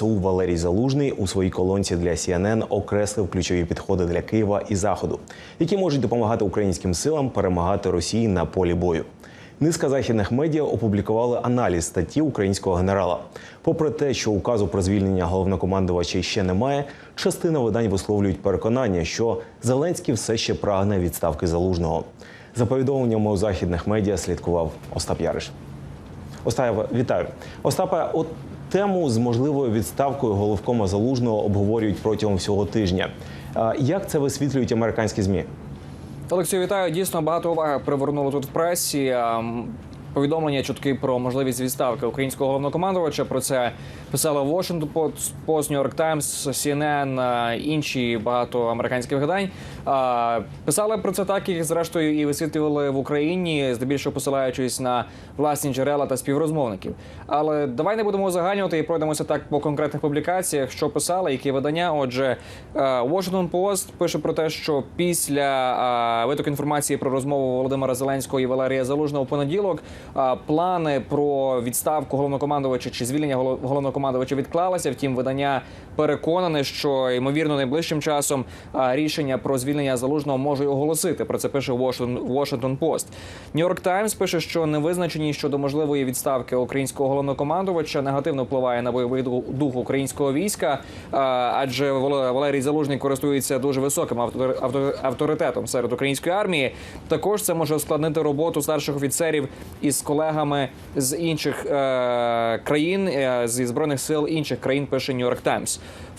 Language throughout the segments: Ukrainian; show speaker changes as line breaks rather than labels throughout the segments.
ЗСУ Валерій Залужний у своїй колонці для CNN окреслив ключові підходи для Києва і Заходу, які можуть допомагати українським силам перемагати Росії на полі бою. Низка західних медіа опублікували аналіз статті українського генерала. Попри те, що указу про звільнення головнокомандувача ще немає, частина видань висловлюють переконання, що Зеленський все ще прагне відставки залужного. За повідомленнями у західних медіа слідкував Остап Яриш. Остапе, вітаю. Остапе, от тему з можливою відставкою головкома залужного обговорюють протягом всього тижня. Як це висвітлюють американські змі?
Олексію, вітаю. Дійсно багато уваги привернуло тут в пресі. Повідомлення чутки про можливість відставки українського головнокомандувача. Про це писали Washington Post, New York Times, CNN, е, інші багато американських видань. Е, Писали про це так, як зрештою і висвітлювали в Україні, здебільшого посилаючись на власні джерела та співрозмовників. Але давай не будемо узагальнювати і пройдемося так по конкретних публікаціях, що писали, які видання. Отже, е, Washington Post пише про те, що після витоку інформації про розмову Володимира Зеленського і Валерія Залужного у понеділок плани про відставку головнокомандувача чи звільнення голов- головнокомандувача відклалися. Втім, видання переконане, що ймовірно найближчим часом рішення про звільнення залужного може оголосити. Про це пише Washington, Post. New York Times пише, що невизначеність щодо можливої відставки українського головнокомандувача негативно впливає на бойовий ду- дух українського війська, адже Вал- Валерій Залужний користується дуже високим автор- авторитетом серед української армії. Також це може ускладнити роботу старших офіцерів із колегами з інших е, країн е, зі збройних сил інших країн. Пише New York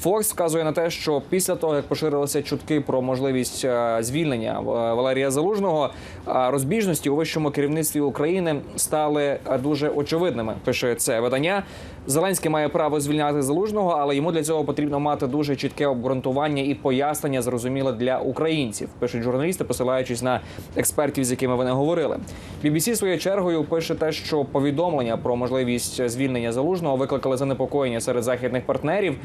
Fox вказує на те, що після того як поширилися чутки про можливість е, звільнення е, Валерія Залужного, е, розбіжності у вищому керівництві України стали дуже очевидними. Пише це видання. Зеленський має право звільняти залужного, але йому для цього потрібно мати дуже чітке обґрунтування і пояснення зрозуміле для українців. Пишуть журналісти, посилаючись на експертів, з якими вони говорили. BBC своєю чергою пише те, що повідомлення про можливість звільнення залужного викликали занепокоєння серед західних партнерів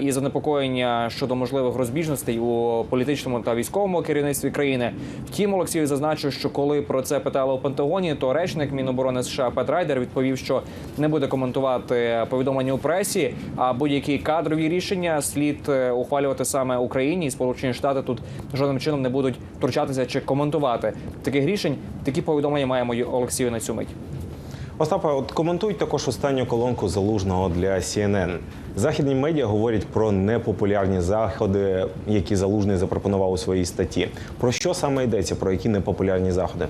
і занепокоєння щодо можливих розбіжностей у політичному та військовому керівництві країни. Втім, Олексій зазначив, що коли про це питали у Пентагоні, то речник Міноборони США Пет Райдер відповів, що не буде коментувати повідомлення у пресі, а будь-які кадрові рішення слід е, ухвалювати саме Україні і Сполучені Штати тут жодним чином не будуть втручатися чи коментувати таких рішень. Такі повідомлення маємо Олексію на цю мить.
Остапе, от коментують також останню колонку залужного для CNN. Західні медіа говорять про непопулярні заходи, які залужний запропонував у своїй статті. Про що саме йдеться? Про які непопулярні заходи?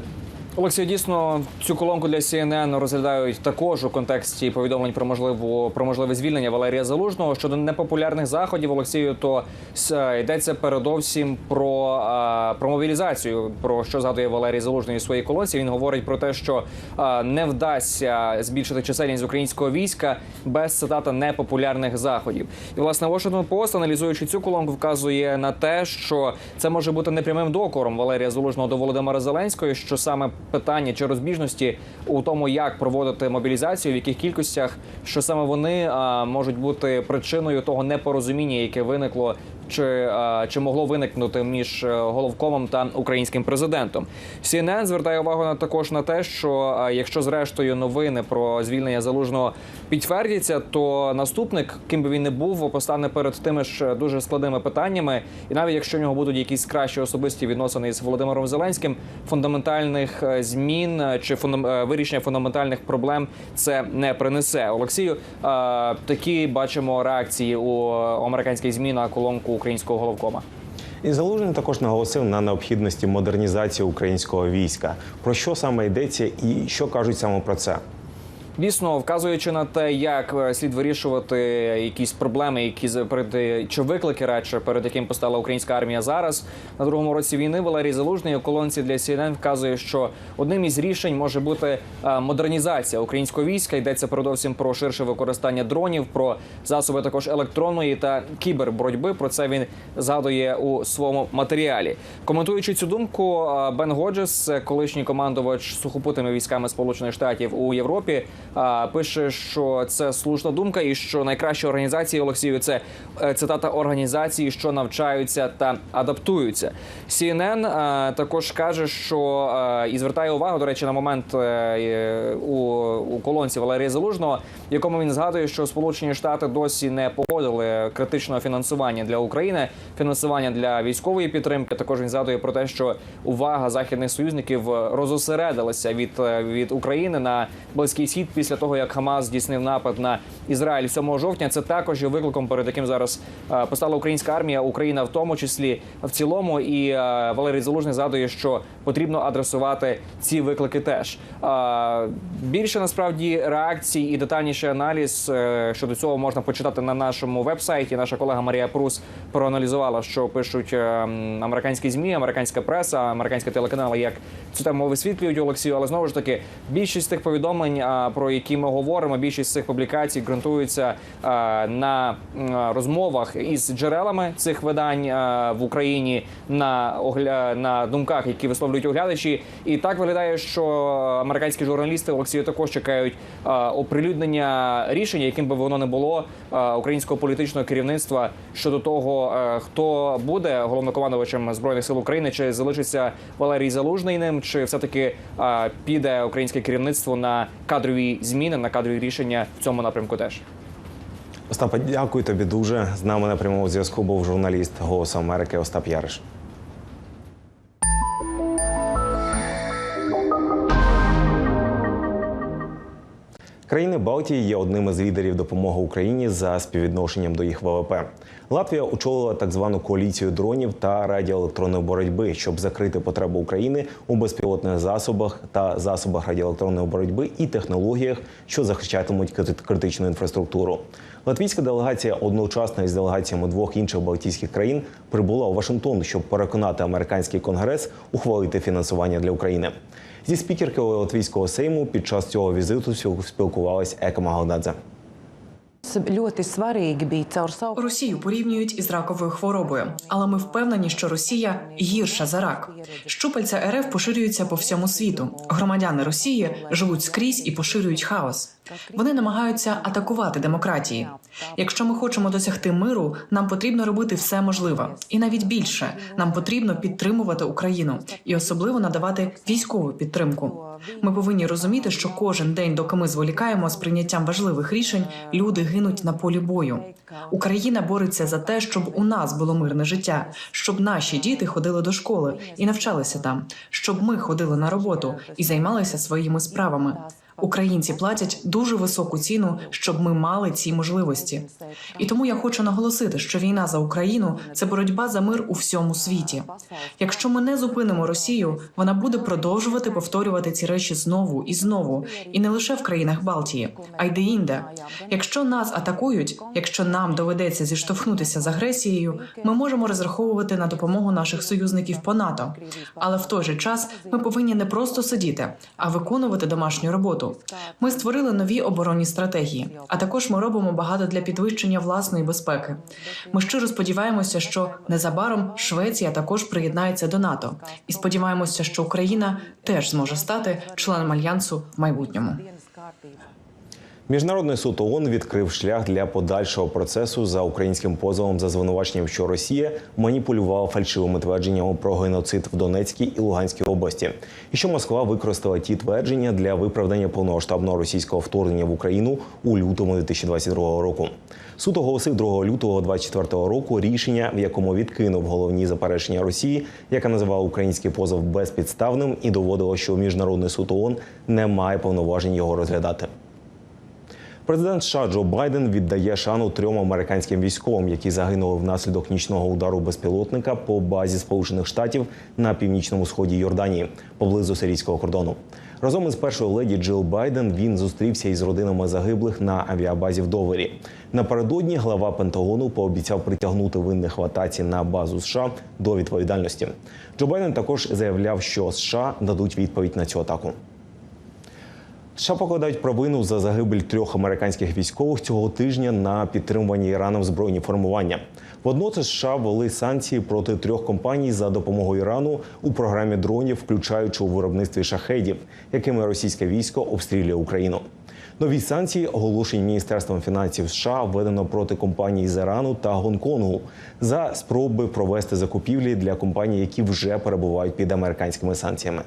Олексій, дійсно цю колонку для CNN розглядають також у контексті повідомлень про можливу про можливе звільнення Валерія Залужного щодо непопулярних заходів. Олексію, то с- йдеться передовсім про, про мобілізацію. Про що згадує Валерій Залужний у своїй колонці. Він говорить про те, що не вдасться збільшити чисельність українського війська без цитата непопулярних заходів. І власне Washington Post, аналізуючи цю колонку, вказує на те, що це може бути непрямим докором Валерія Залужного до Володимира Зеленського, що саме питання чи розбіжності у тому, як проводити мобілізацію, в яких кількостях, що саме вони можуть бути причиною того непорозуміння, яке виникло. Чи, чи могло виникнути між е, головкомом та українським президентом? CNN звертає увагу на також на те, що якщо зрештою новини про звільнення залужного підтвердяться, то наступник, ким би він не був, постане перед тими ж дуже складними питаннями, і навіть якщо в нього будуть якісь кращі особисті відносини з Володимиром Зеленським, фундаментальних е, змін е, чи е, вирішення фундаментальних проблем це не принесе. Олексію е, такі бачимо реакції у американських змі на колонку українського головкома.
І залужний також наголосив на необхідності модернізації українського війська. Про що саме йдеться, і що кажуть саме про це?
Дійсно, вказуючи на те, як е, слід вирішувати якісь проблеми, які перед е, чи виклики радше перед яким постала українська армія зараз на другому році війни, Валерій Залужний у колонці для CNN вказує, що одним із рішень може бути е, модернізація українського війська. Йдеться передовсім про ширше використання дронів, про засоби також електронної та кіберборотьби. Про це він згадує у своєму матеріалі. Коментуючи цю думку, Бен Годжес, колишній командувач сухопутними військами Сполучених Штатів у Європі, пише, що це слушна думка, і що найкращі організації Олексію це е, цитата організації, що навчаються та адаптуються. CNN також каже, що і звертає увагу, до речі, на момент е, е, у, у колонці Валерія Залужного, якому він згадує, що Сполучені Штати досі не погодили критичного фінансування для України, фінансування для військової підтримки. Також він згадує про те, що увага західних союзників розосередилася від, е, від України на близький схід після того, як Хамас здійснив напад на Ізраїль 7 жовтня. Це також є викликом, перед яким зараз е, постала українська армія, Україна в тому числі в цілому. І е, Валерій Залужний згадує, що потрібно адресувати ці виклики теж. Е, Більше насправді реакцій і детальніший аналіз щодо цього можна почитати на нашому вебсайті. Наша колега Марія Прус проаналізувала, що пишуть американські змі, американська преса, американські телеканали, як цю тему висвітлюють Олексію. Але знову ж таки, більшість тих повідомлень, а, про які ми говоримо, більшість цих публікацій ґрунтуються а, на розмовах із джерелами цих видань а, в Україні на огля... на думках, які висловлюють оглядачі. І так виглядає, що американські журналісти Олексію також чекають а, оприлюднення рішення, яким би воно не було українського політичного керівництва щодо того, хто буде головнокомандувачем збройних сил України, чи залишиться Валерій Залужний ним, чи все таки піде українське керівництво на кадрові зміни, на кадрові рішення в цьому напрямку теж.
Остапа, дякую тобі дуже. З нами на прямому зв'язку був журналіст Голосу Америки Остап Яриш. Країни Балтії є одним із лідерів допомоги Україні за співвідношенням до їх ВВП. Латвія очолила так звану коаліцію дронів та радіоелектронної боротьби, щоб закрити потребу України у безпілотних засобах та засобах радіоелектронної боротьби і технологіях, що захищатимуть критичну інфраструктуру. Латвійська делегація одночасно із делегаціями двох інших балтійських країн прибула у Вашингтон, щоб переконати американський конгрес ухвалити фінансування для України. Зі спікеркою Латвійського сейму під час цього візиту спілкувалась Ека Магалдадзе.
Росію порівнюють із раковою хворобою, але ми впевнені, що Росія гірша за рак. Щупальця РФ поширюються по всьому світу. Громадяни Росії живуть скрізь і поширюють хаос. Вони намагаються атакувати демократії. Якщо ми хочемо досягти миру, нам потрібно робити все можливе, і навіть більше нам потрібно підтримувати Україну і особливо надавати військову підтримку. Ми повинні розуміти, що кожен день, доки ми зволікаємо з прийняттям важливих рішень, люди гинуть на полі бою. Україна бореться за те, щоб у нас було мирне життя, щоб наші діти ходили до школи і навчалися там, щоб ми ходили на роботу і займалися своїми справами. Українці платять дуже високу ціну, щоб ми мали ці можливості. І тому я хочу наголосити, що війна за Україну це боротьба за мир у всьому світі. Якщо ми не зупинимо Росію, вона буде продовжувати повторювати ці речі знову і знову, і не лише в країнах Балтії, а й де-інде. Якщо нас атакують, якщо нам доведеться зіштовхнутися з агресією, ми можемо розраховувати на допомогу наших союзників по НАТО. Але в той же час ми повинні не просто сидіти, а виконувати домашню роботу. Ми створили нові оборонні стратегії, а також ми робимо багато для підвищення власної безпеки. Ми щиро сподіваємося, що незабаром Швеція також приєднається до НАТО, і сподіваємося, що Україна теж зможе стати членом альянсу в майбутньому.
Міжнародний суд ООН відкрив шлях для подальшого процесу за українським позовом за звинуваченням, що Росія маніпулювала фальшивими твердженнями про геноцид в Донецькій і Луганській області, і що Москва використала ті твердження для виправдання повномасштабного російського вторгнення в Україну у лютому 2022 року. Суд оголосив 2 лютого 2024 року рішення, в якому відкинув головні заперечення Росії, яка називала український позов безпідставним і доводила, що міжнародний суд ООН не має повноважень його розглядати. Президент США Джо Байден віддає шану трьом американським військовим, які загинули внаслідок нічного удару безпілотника по базі Сполучених Штатів на північному сході Йорданії поблизу сирійського кордону. Разом із першою леді Джил Байден він зустрівся із родинами загиблих на авіабазі в Довері. Напередодні глава Пентагону пообіцяв притягнути винних в атаці на базу США до відповідальності. Джо Байден також заявляв, що США дадуть відповідь на цю атаку. США покладають провину за загибель трьох американських військових цього тижня на підтримувані Іраном збройні формування. Водночас США ввели санкції проти трьох компаній за допомогою Ірану у програмі дронів, включаючи у виробництві шахедів, якими російське військо обстрілює Україну. Нові санкції, оголошені Міністерством фінансів США, введено проти компаній з Ірану та Гонконгу за спроби провести закупівлі для компаній, які вже перебувають під американськими санкціями.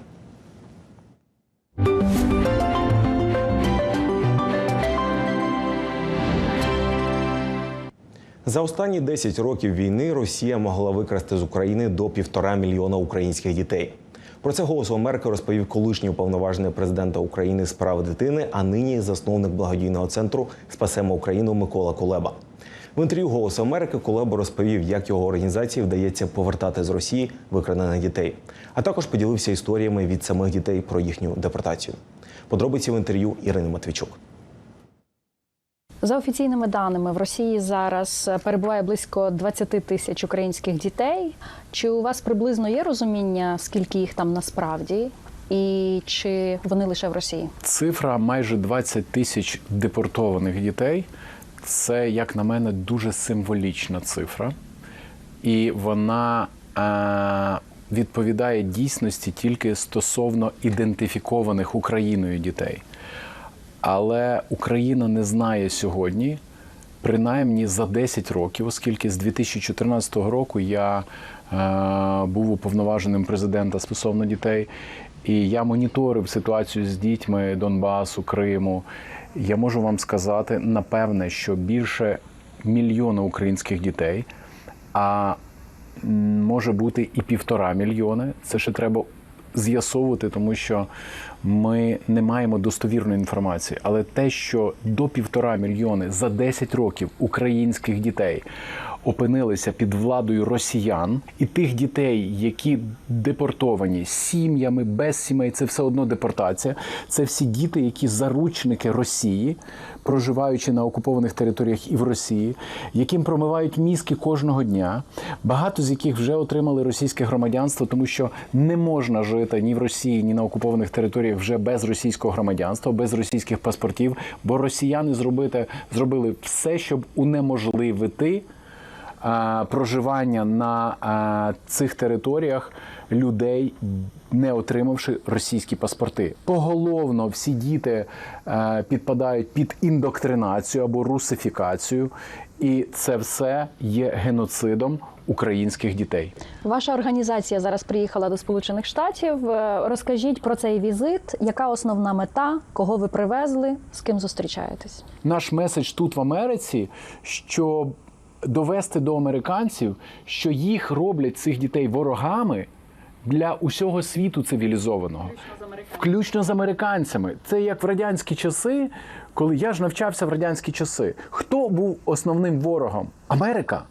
За останні 10 років війни Росія могла викрасти з України до півтора мільйона українських дітей. Про це голосу Америки розповів колишній уповноважений президента України з прав дитини, а нині засновник благодійного центру Спасемо Україну Микола Кулеба. В інтерв'ю Голосу Америки Кулеба розповів, як його організації вдається повертати з Росії викрадених дітей, а також поділився історіями від самих дітей про їхню депортацію. Подробиці в інтерв'ю Ірини Матвійчук.
За офіційними даними, в Росії зараз перебуває близько 20 тисяч українських дітей. Чи у вас приблизно є розуміння, скільки їх там насправді, і чи вони лише в Росії?
Цифра майже 20 тисяч депортованих дітей. Це, як на мене, дуже символічна цифра, і вона е, відповідає дійсності тільки стосовно ідентифікованих Україною дітей. Але Україна не знає сьогодні, принаймні за 10 років, оскільки з 2014 року я е, був уповноваженим президента стосовно дітей, і я моніторив ситуацію з дітьми Донбасу, Криму. Я можу вам сказати, напевне, що більше мільйона українських дітей, а може бути і півтора мільйони. Це ще треба з'ясовувати, тому що ми не маємо достовірної інформації. Але те, що до півтора мільйони за 10 років українських дітей опинилися під владою росіян, і тих дітей, які депортовані сім'ями, без сімей, це все одно депортація. Це всі діти, які заручники Росії, проживаючи на окупованих територіях і в Росії, яким промивають мізки кожного дня. Багато з яких вже отримали російське громадянство, тому що не можна жити ні в Росії, ні на окупованих територіях вже без російського громадянства, без російських паспортів. Бо росіяни зробити, зробили все, щоб унеможливити проживання на е, цих територіях людей, не отримавши російські паспорти. Поголовно всі діти е, підпадають під індоктринацію або русифікацію, і це все є геноцидом українських дітей.
Ваша організація зараз приїхала до Сполучених Штатів. Е, Розкажіть про цей візит. Яка основна мета? Кого ви привезли? З ким зустрічаєтесь?
Наш меседж тут в Америці, що довести до американців, що їх роблять цих дітей ворогами для усього світу цивілізованого, включно з американцями. Це як в радянські часи, коли я ж навчався в радянські часи. Хто був основним ворогом? Америка.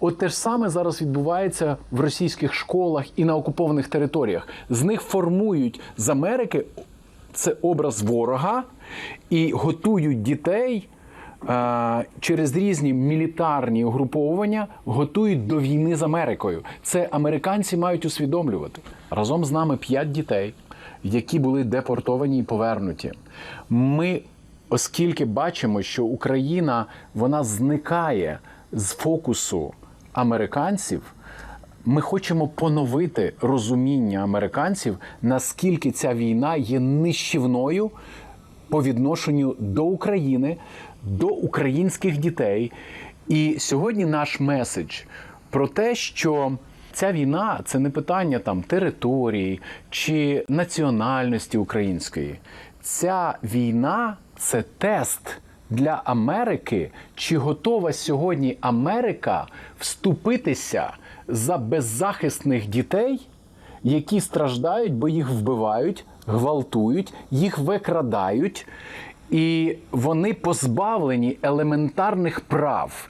От те ж саме зараз відбувається в російських школах і на окупованих територіях. З них формують з Америки це образ ворога і готують дітей через різні мілітарні угруповування, готують до війни з Америкою. Це американці мають усвідомлювати. Разом з нами п'ять дітей, які були депортовані і повернуті. Ми, оскільки бачимо, що Україна вона зникає з фокусу американців. Ми хочемо поновити розуміння американців, наскільки ця війна є нищівною по відношенню до України, до українських дітей. І сьогодні наш меседж про те, що ця війна це не питання там території чи національності української. Ця війна це тест для Америки, чи готова сьогодні Америка вступитися за беззахисних дітей, які страждають, бо їх вбивають, гвалтують, їх викрадають, і вони позбавлені елементарних прав.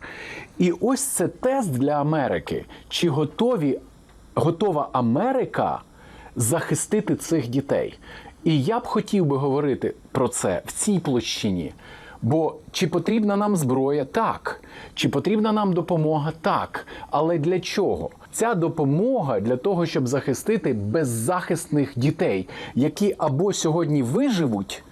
І ось це тест для Америки. Чи готові, готова Америка захистити цих дітей? І я б хотів би говорити про це в цій площині. Бо чи потрібна нам зброя? Так. Чи потрібна нам допомога? Так. Але для чого? Ця допомога для того, щоб захистити беззахисних дітей, які або сьогодні виживуть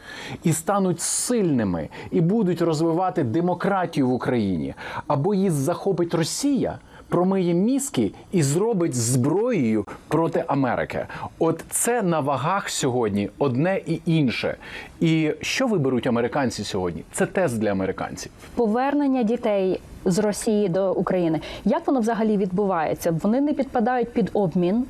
і стануть сильними, і будуть розвивати демократію в Україні, або її захопить Росія. Промиє мізки і зробить зброєю проти Америки. От це на вагах сьогодні одне і інше. І що виберуть американці сьогодні? Це тест для американців.
Повернення дітей з Росії до України. Як воно взагалі відбувається? Вони не підпадають під обмін.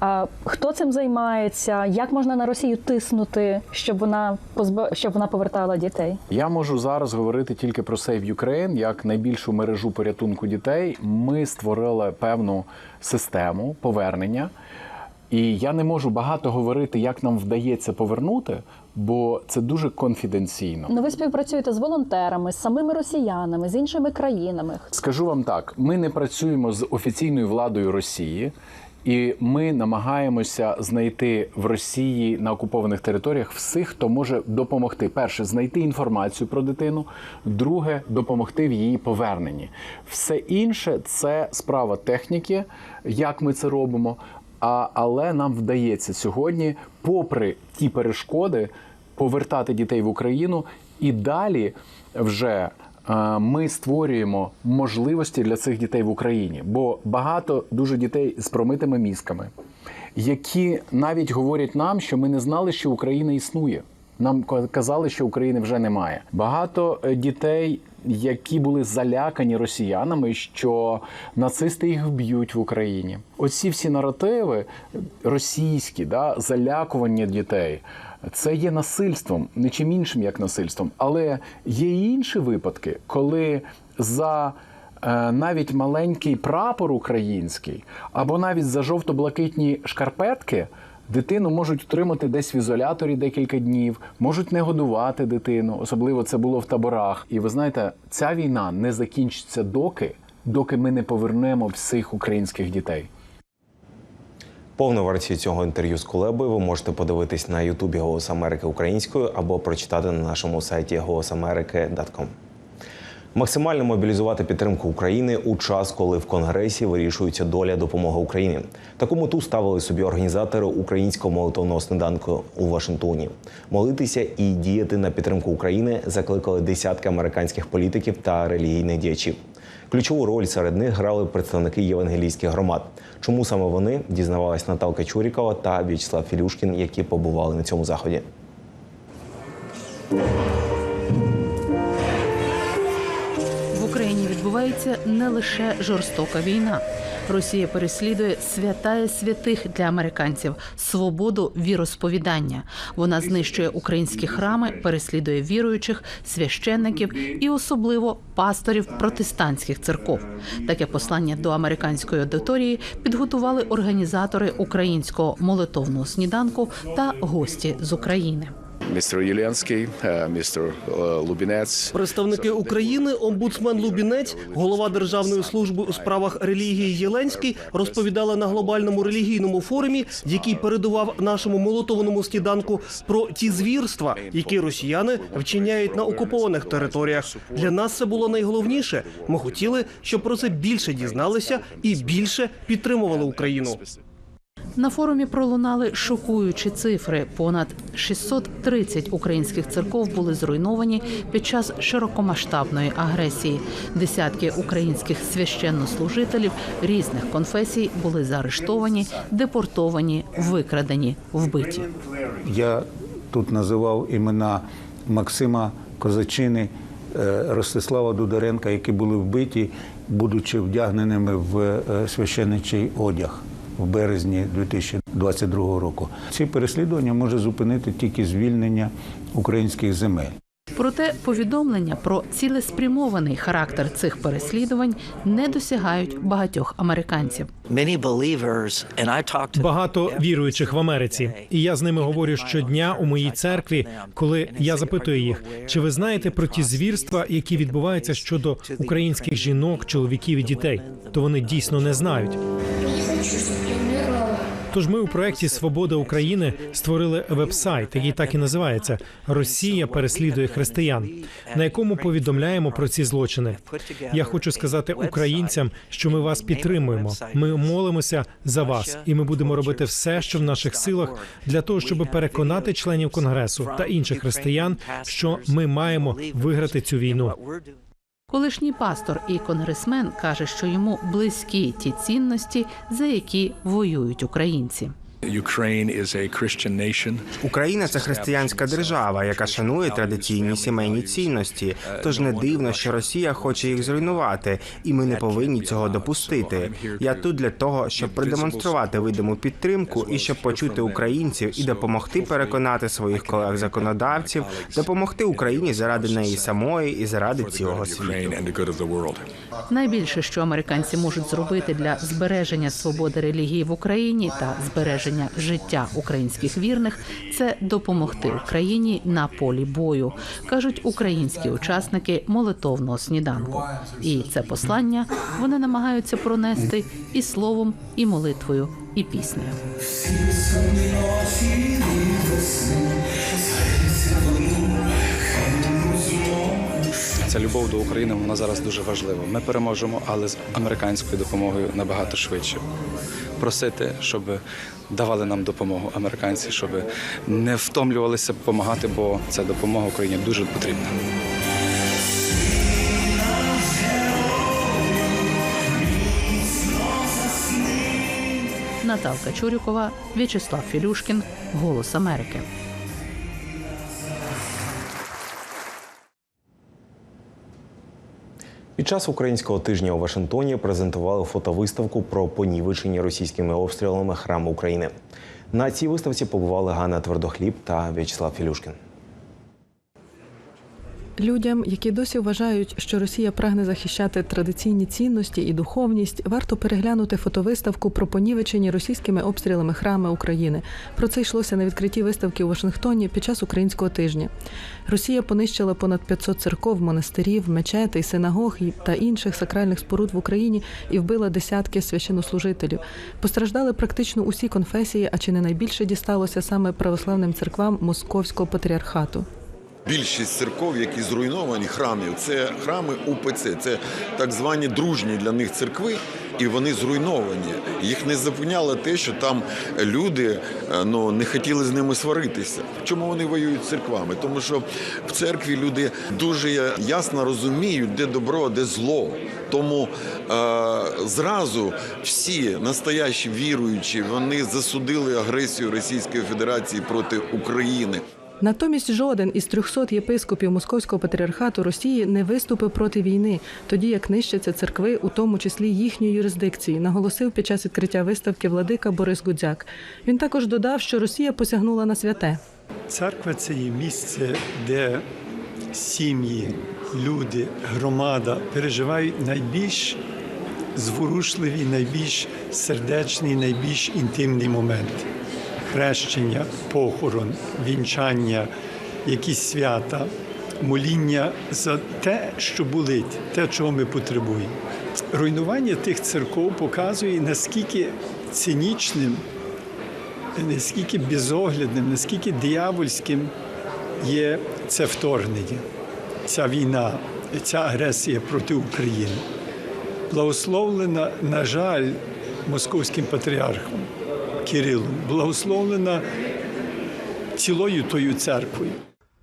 А хто цим займається? Як можна на Росію тиснути, щоб вона позба... щоб вона повертала дітей?
Я можу зараз говорити тільки про Save Ukraine, як найбільшу мережу порятунку дітей. Ми створили певну систему повернення. І я не можу багато говорити, як нам вдається повернути, бо це дуже конфіденційно.
Ну ви співпрацюєте з волонтерами, з самими росіянами, з іншими країнами.
Скажу вам так: ми не працюємо з офіційною владою Росії, і ми намагаємося знайти в Росії на окупованих територіях всіх, хто може допомогти. Перше, знайти інформацію про дитину. Друге, допомогти в її поверненні. Все інше це справа техніки, як ми це робимо. А, але нам вдається сьогодні, попри ті перешкоди, повертати дітей в Україну і далі вже ми створюємо можливості для цих дітей в Україні, бо багато дуже дітей з промитими мізками, які навіть говорять нам, що ми не знали, що Україна існує. Нам ка- казали, що України вже немає. Багато е, дітей, які були залякані росіянами, що нацисти їх вб'ють в Україні. Оці всі наративи російські, да, залякування дітей. Це є насильством, не чим іншим як насильством. Але є і інші випадки, коли за е, навіть маленький прапор український, або навіть за жовто-блакитні шкарпетки. Дитину можуть утримати десь в ізоляторі декілька днів, можуть не годувати дитину, особливо це було в таборах. І ви знаєте, ця війна не закінчиться доки, доки ми не повернемо всіх українських дітей.
Повну версію цього інтерв'ю з Кулебою ви можете подивитись на Ютубі Голос Америки українською або прочитати на нашому сайті голосамерики.com. Максимально мобілізувати підтримку України у час, коли в Конгресі вирішується доля допомоги Україні. Таку мету ставили собі організатори українського молитовного сніданку у Вашингтоні. Молитися і діяти на підтримку України закликали десятки американських політиків та релігійних діячів. Ключову роль серед них грали представники євангелійських громад. Чому саме вони дізнавалась Наталка Чурікова та В'ячеслав Філюшкін, які побували на цьому заході.
В Україні відбувається не лише жорстока війна. Росія переслідує святая святих для американців свободу віросповідання. Вона знищує українські храми, переслідує віруючих, священників і особливо пасторів протестантських церков. Таке послання до американської аудиторії підготували організатори українського молитовного сніданку та гості з України.
Містер Єленський, е, містер е, Лубінець.
Представники України, омбудсмен Лубінець, голова Державної служби у справах релігії Єленський розповідали на глобальному релігійному форумі, який передував нашому молотованому сніданку, про ті звірства, які росіяни вчиняють на окупованих територіях. Для нас це було найголовніше. Ми хотіли, щоб про це більше дізналися і більше підтримували Україну.
На форумі пролунали шокуючі цифри. Понад 630 українських церков були зруйновані під час широкомасштабної агресії. Десятки українських священнослужителів різних конфесій були заарештовані, депортовані, викрадені, вбиті.
Я тут називав імена Максима Козачини, е, Ростислава Дударенка, які були вбиті, будучи вдягненими в е, священичий одяг в березні 2022 року. Ці переслідування може зупинити тільки звільнення українських земель.
Проте повідомлення про цілеспрямований характер цих переслідувань не досягають багатьох американців.
Багато віруючих в Америці, і я з ними говорю щодня у моїй церкві, коли я запитую їх, чи ви знаєте про ті звірства, які відбуваються щодо українських жінок, чоловіків і дітей, то вони дійсно не знають. Тож ми у проєкті Свобода України створили веб-сайт, який так і називається Росія переслідує християн, на якому повідомляємо про ці злочини. Я хочу сказати українцям, що ми вас підтримуємо. Ми молимося за вас, і ми будемо робити все, що в наших силах, для того, щоб переконати членів конгресу та інших християн, що ми маємо виграти цю війну.
Колишній пастор і конгресмен каже, що йому близькі ті цінності, за які воюють українці.
Україна це християнська держава, яка шанує традиційні сімейні цінності. Тож не дивно, що Росія хоче їх зруйнувати, і ми не повинні цього допустити. Я тут для того, щоб продемонструвати видиму підтримку і щоб почути українців і допомогти переконати своїх колег-законодавців, допомогти Україні заради неї самої і заради цілого світу.
Найбільше, що американці можуть зробити для збереження свободи релігії в Україні та збереження життя українських вірних, це допомогти Україні на полі бою, кажуть українські учасники молитовного сніданку. І це послання вони намагаються пронести і словом, і молитвою, і піснею.
Ця любов до України вона зараз дуже важлива. Ми переможемо, але з американською допомогою набагато швидше. Просити, щоб давали нам допомогу американці, щоб не втомлювалися допомагати, бо ця допомога Україні дуже потрібна.
Наталка Чурюкова, В'ячеслав Філюшкін, Голос Америки.
Під час українського тижня у Вашингтоні презентували фотовиставку про понівечені російськими обстрілами храму України. На цій виставці побували Ганна Твердохліб та В'ячеслав Філюшкін.
Людям, які досі вважають, що Росія прагне захищати традиційні цінності і духовність, варто переглянути фотовиставку про понівечені російськими обстрілами храми України. Про це йшлося на відкритті виставки у Вашингтоні під час українського тижня. Росія понищила понад 500 церков, монастирів, мечетей, синагог та інших сакральних споруд в Україні і вбила десятки священнослужителів. Постраждали практично усі конфесії, а чи не найбільше дісталося саме православним церквам Московського патріархату.
Більшість церков, які зруйновані храмів, це храми УПЦ, це так звані дружні для них церкви, і вони зруйновані. Їх не зупиняло те, що там люди е, ну, не хотіли з ними сваритися. Чому вони воюють з церквами? Тому що в церкві люди дуже ясно розуміють, де добро, де зло. Тому е, зразу всі настоящі віруючі вони засудили агресію Російської Федерації проти України.
Натомість жоден із 300 єпископів Московського патріархату Росії не виступив проти війни, тоді як нищаться церкви, у тому числі їхньої юрисдикції, наголосив під час відкриття виставки владика Борис Гудзяк. Він також додав, що Росія посягнула на святе.
Церква це є місце, де сім'ї, люди, громада переживають найбільш зворушливі, найбільш сердечний, найбільш інтимний момент. Хрещення, похорон, вінчання, якісь свята, моління за те, що болить, те, чого ми потребуємо. Руйнування тих церков показує, наскільки цинічним наскільки безоглядним, наскільки диявольським є це вторгнення, ця війна, ця агресія проти України. Благословлена, на жаль, московським патріархом Кирилом, благословлена цілою тою церквою.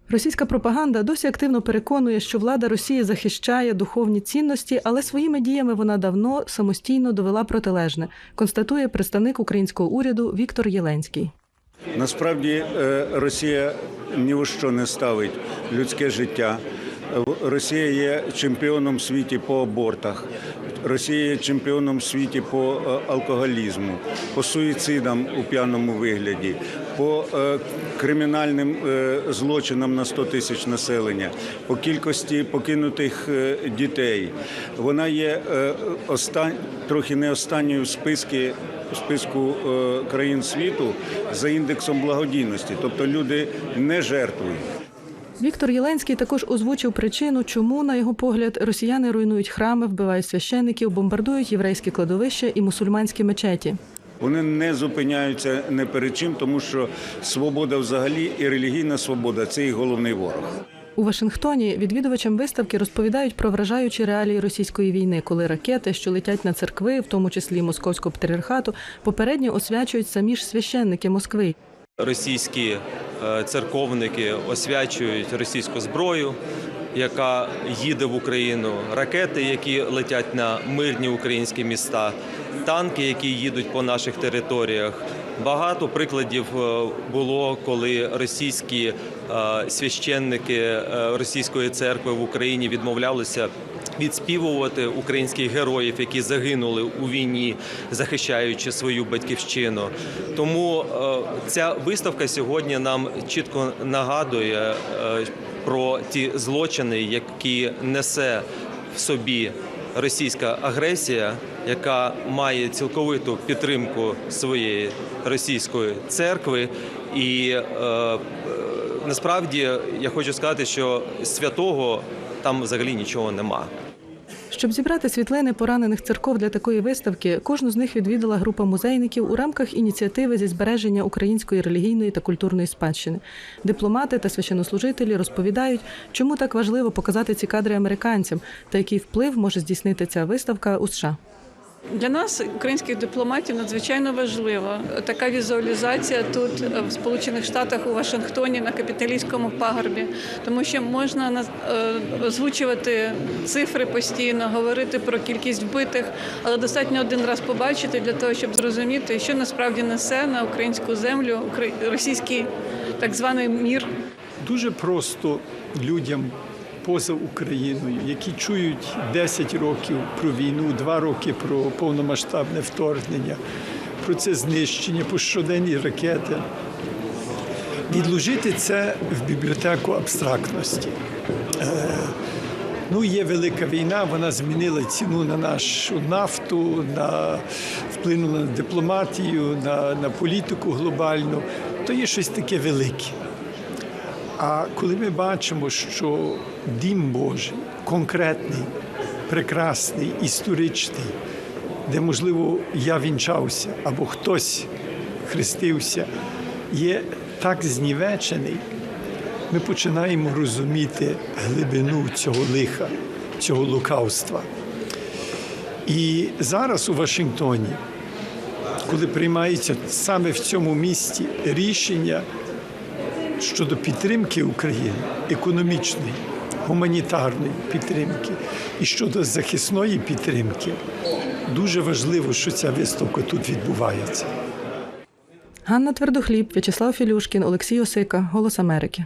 Російська пропаганда досі активно переконує, що влада Росії захищає духовні цінності, але своїми діями вона давно самостійно довела протилежне, констатує представник українського уряду Віктор Єленський.
Насправді е, Росія ні у що не ставить людське життя. Росія є чемпіоном в світі по абортах. Росія є чемпіоном в світі по е, алкоголізму, по суїцидам у п'яному вигляді, по е, кримінальним е, злочинам на 100 тисяч населення, по кількості покинутих дітей. Вона є остан... трохи не останньою в списку е, країн світу за індексом благодійності, тобто люди не жертвують.
Віктор Єленський також озвучив причину, чому, на його погляд, росіяни руйнують храми, вбивають священників, бомбардують єврейські кладовища і мусульманські мечеті.
Вони не зупиняються не перед чим, тому що свобода взагалі і релігійна свобода це їх головний ворог.
У Вашингтоні відвідувачам виставки розповідають про вражаючі реалії російської війни, коли ракети, що летять на церкви, в тому числі московського патріархату, попередньо освячують самі ж священники Москви.
Російські е, церковники освячують російську зброю, яка їде в Україну, ракети, які летять на мирні українські міста, танки, які їдуть по наших територіях. Багато прикладів е, було, коли російські е, священники російської церкви в Україні відмовлялися відспівувати українських героїв, які загинули у війні, захищаючи свою батьківщину. Тому е, ця виставка сьогодні нам чітко нагадує е, про ті злочини, які несе в собі російська агресія, яка має цілковиту підтримку своєї російської церкви, і е, насправді я хочу сказати, що святого там взагалі нічого нема.
Щоб зібрати світлини поранених церков для такої виставки, кожну з них відвідала група музейників у рамках ініціативи зі збереження української релігійної та культурної спадщини. Дипломати та священнослужителі розповідають, чому так важливо показати ці кадри американцям та який вплив може здійснити ця виставка у США.
Для нас, українських дипломатів, надзвичайно важлива така візуалізація тут, е, в Сполучених Штатах, у Вашингтоні, на капіталістському пагорбі, тому що можна е, озвучувати цифри постійно, говорити про кількість вбитих, але достатньо один раз побачити для того, щоб зрозуміти, що насправді несе на українську землю російський так званий мір.
Дуже просто людям поза Україною, які чують 10 років про війну, 2 роки про повномасштабне вторгнення, про це знищення, про щоденні ракети. Відложити це в бібліотеку абстрактності. Е, Ну, є велика війна, вона змінила ціну на нашу нафту, на вплинула на дипломатію, на, на політику глобальну. То є щось таке велике. А коли ми бачимо, що дім Божий конкретний, прекрасний, історичний, де, можливо, я вінчався або хтось хрестився, є так знівечений, ми починаємо розуміти глибину цього лиха, цього лукавства. І зараз у Вашингтоні, коли приймається саме в цьому місті рішення щодо підтримки України, економічної, гуманітарної підтримки і щодо захисної підтримки, дуже важливо, що ця виставка тут відбувається.
Ганна Твердохліб, В'ячеслав Філюшкін, Олексій Осика, Голос Америки.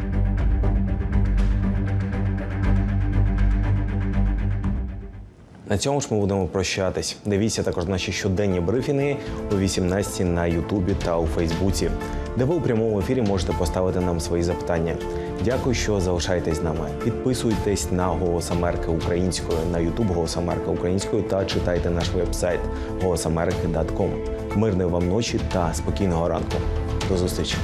На цьому ж ми будемо прощатись. Дивіться також наші щоденні брифінги о 18 на Ютубі та у Фейсбуці, де ви у прямому ефірі можете поставити нам свої запитання. Дякую, що залишаєтесь з нами. Підписуйтесь на Голос Америки українською на Ютуб Голос Америка українською та читайте наш веб-сайт голосамерики.com. Мирної вам ночі та спокійного ранку. До зустрічі!